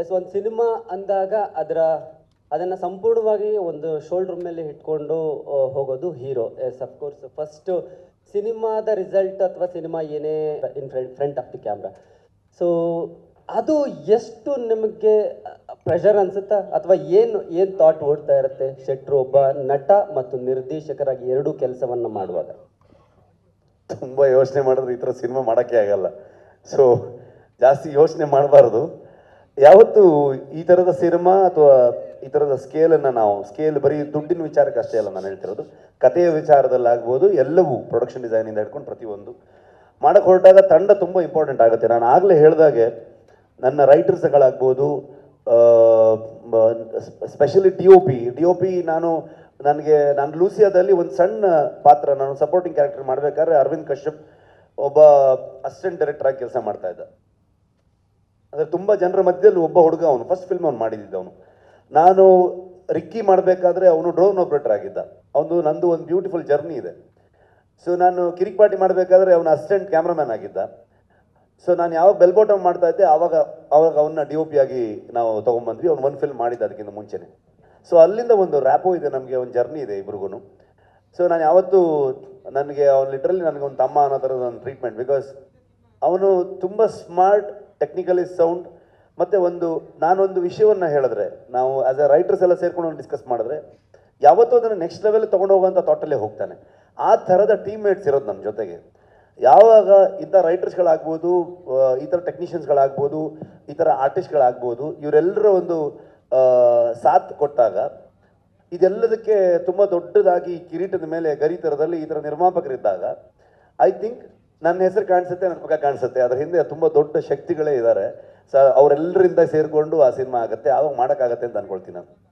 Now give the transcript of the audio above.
S ಒಂದು cinema ಅಂದಾಗ ಅದರ, ಅದನ್ನು ಸಂಪೂರ್ಣವಾಗಿ ಒಂದು ಶೋಲ್ಡ್ರ್ ಮೇಲೆ ಇಟ್ಕೊಂಡು ಹೋಗೋದು hero yes of course first ಸಿನಿಮಾದ ರಿಸಲ್ಟ್ ಅಥವಾ ಸಿನಿಮಾ ಏನೇ in front front of the camera so ಅದು ಎಷ್ಟು ನಿಮಗೆ ಪ್ರೆಷರ್ ಅನಿಸುತ್ತಾ? ಅಥವಾ ಏನು ಏನು ಥಾಟ್ ಓಡ್ತಾ ಇರುತ್ತೆ? ಶೆಟ್ರು ಒಬ್ಬ ನಟ ಮತ್ತು ನಿರ್ದೇಶಕರಾಗಿ ಎರಡೂ ಕೆಲಸವನ್ನು ಮಾಡುವಾಗ. ತುಂಬ ಯೋಚನೆ ಮಾಡಿದ್ರೆ ಈ ಥರ ಸಿನಿಮಾ ಮಾಡೋಕ್ಕೆ ಆಗಲ್ಲ. ಸೊ ಜಾಸ್ತಿ ಯೋಚನೆ ಮಾಡಬಾರ್ದು. ಯಾವತ್ತು ಈ ಥರದ ಸಿನಿಮಾ ಅಥವಾ ಈ ಥರದ ಸ್ಕೇಲನ್ನು ನಾವು ಸ್ಕೇಲ್ ಬರೀ ದುಡ್ಡಿನ ವಿಚಾರಕ್ಕೆ ಅಷ್ಟೇ ಅಲ್ಲ ನಾನು ಹೇಳ್ತಿರೋದು. ಕಥೆಯ ವಿಚಾರದಲ್ಲಾಗ್ಬೋದು, ಎಲ್ಲವೂ ಪ್ರೊಡಕ್ಷನ್ ಡಿಸೈನಿಂದ ಹಿಡ್ಕೊಂಡು ಪ್ರತಿಯೊಂದು. ಮಾಡಕ್ಕೆ ಹೊರಟಾಗ ತಂಡ ತುಂಬ ಇಂಪಾರ್ಟೆಂಟ್ ಆಗುತ್ತೆ. ನಾನು ಆಗಲೇ ಹೇಳಿದಾಗೆ ನನ್ನ ರೈಟರ್ಸ್ಗಳಾಗ್ಬೋದು specially D O P D O P ನಾನು ನನಗೆ, ನಾನು ಲೂಸಿಯಾದಲ್ಲಿ ಒಂದು ಸಣ್ಣ ಪಾತ್ರ, ನಾನು ಸಪೋರ್ಟಿಂಗ್ ಕ್ಯಾರೆಕ್ಟರ್ ಮಾಡಬೇಕಾದ್ರೆ ಅರವಿಂದ್ ಕಶ್ಯಪ್ ಒಬ್ಬ ಅಸಿಸ್ಟೆಂಟ್ ಡೈರೆಕ್ಟರ್ ಆಗಿ ಕೆಲಸ ಮಾಡ್ತಾ ಇದ್ದ. ಅಂದರೆ ತುಂಬ ಜನರ ಮಧ್ಯದಲ್ಲಿ ಒಬ್ಬ ಹುಡುಗ ಅವನು ಫಸ್ಟ್ ಫಿಲ್ಮ್ ಅವ್ನು ಮಾಡಿದ್ದ ಅವನು. ನಾನು ರಿಕ್ಕಿ ಮಾಡಬೇಕಾದ್ರೆ ಅವನು ಡ್ರೋನ್ ಆಪ್ರೇಟರ್ ಆಗಿದ್ದ. ಅವನು ನಂದು ಒಂದು ಬ್ಯೂಟಿಫುಲ್ ಜರ್ನಿ ಇದೆ. ಸೊ ನಾನು ಕಿರಿಕ್ ಪಾರ್ಟಿ ಮಾಡಬೇಕಾದ್ರೆ ಅವನ ಅಸಿಸ್ಟೆಂಟ್ ಕ್ಯಾಮ್ರಾಮ್ಯಾನ್ ಆಗಿದ್ದ. ಸೊ ನಾನು ಯಾವಾಗ ಬೆಲ್ ಬಾಟಮ್ ಮಾಡ್ತಾ ಇದ್ದೆ ಆವಾಗ ಅವಾಗ ಅವನ್ನ ಡಿ ಒ ಪಿ ಆಗಿ ನಾವು ತೊಗೊಂಬಂದ್ವಿ. ಅವ್ನು ಒಂದು ಫಿಲ್ಮ್ ಮಾಡಿದ್ದ ಅದಕ್ಕಿಂತ ಮುಂಚೆನೆ. ಸೊ ಅಲ್ಲಿಂದ ಒಂದು ರ್ಯಾಪೋ ಇದೆ, ನಮಗೆ ಒಂದು ಜರ್ನಿ ಇದೆ ಇಬ್ರಿಗೂ ಸೊ ನಾನು ಯಾವತ್ತೂ, ನನಗೆ ಅವ್ನು ಲಿಟ್ರಲಿ ನನಗೆ ಒಂದು ತಮ್ಮ ಅನ್ನೋ ಥರದ ಒಂದು ಟ್ರೀಟ್ಮೆಂಟ್ ಬಿಕಾಸ್ ಅವನು ತುಂಬ ಸ್ಮಾರ್ಟ್ ಟೆಕ್ನಿಕಲಿ ಸೌಂಡ್ ಮತ್ತು ಒಂದು, ನಾನೊಂದು ವಿಷಯವನ್ನು ಹೇಳಿದ್ರೆ, ನಾವು ಆಸ್ ಎ ರೈಟರ್ಸ್ ಎಲ್ಲ ಸೇರ್ಕೊಂಡು ಡಿಸ್ಕಸ್ ಮಾಡಿದ್ರೆ, ಯಾವತ್ತೂ ಅದನ್ನು ನೆಕ್ಸ್ಟ್ ಲೆವೆಲ್ ತೊಗೊಂಡು ಹೋಗುವಂಥ ಥಾಟಲ್ಲೇ ಹೋಗ್ತಾನೆ. ಆ ಥರದ ಟೀಮ್ಮೇಟ್ಸ್ ಇರೋದು ನಮ್ಮ ಜೊತೆಗೆ. ಯಾವಾಗ ಇಂಥ ರೈಟರ್ಸ್ಗಳಾಗ್ಬೋದು ಈ ಥರ ಟೆಕ್ನಿಷಿಯನ್ಸ್ಗಳಾಗ್ಬೋದು ಈ ಥರ ಆರ್ಟಿಸ್ಟ್ಗಳಾಗ್ಬೋದು ಇವರೆಲ್ಲರ ಒಂದು ಸಾಥ್ ಕೊಟ್ಟಾಗ, ಇದೆಲ್ಲದಕ್ಕೆ ತುಂಬ ದೊಡ್ಡದಾಗಿ ಕಿರೀಟದ ಮೇಲೆ ಗರಿ ಥರದಲ್ಲಿ ಈ ಥರ ನಿರ್ಮಾಪಕರಿದ್ದಾಗ ಐ ಥಿಂಕ್ ನನ್ನ ಹೆಸರು ಕಾಣಿಸುತ್ತೆ, ನನ್ನ ಮುಖ ಕಾಣಿಸುತ್ತೆ. ಅದ್ರ ಹಿಂದೆ ತುಂಬ ದೊಡ್ಡ ಶಕ್ತಿಗಳೇ ಇದ್ದಾರೆ ಸೊ, ಅವರೆಲ್ಲರಿಂದ ಸೇರಿಕೊಂಡು ಆ ಸಿನಿಮಾ ಆಗುತ್ತೆ. ಆವಾಗ ಮಾಡೋಕ್ಕಾಗತ್ತೆ ಅಂತ ಅನ್ಕೊಳ್ತೀನಿ ನಾನು.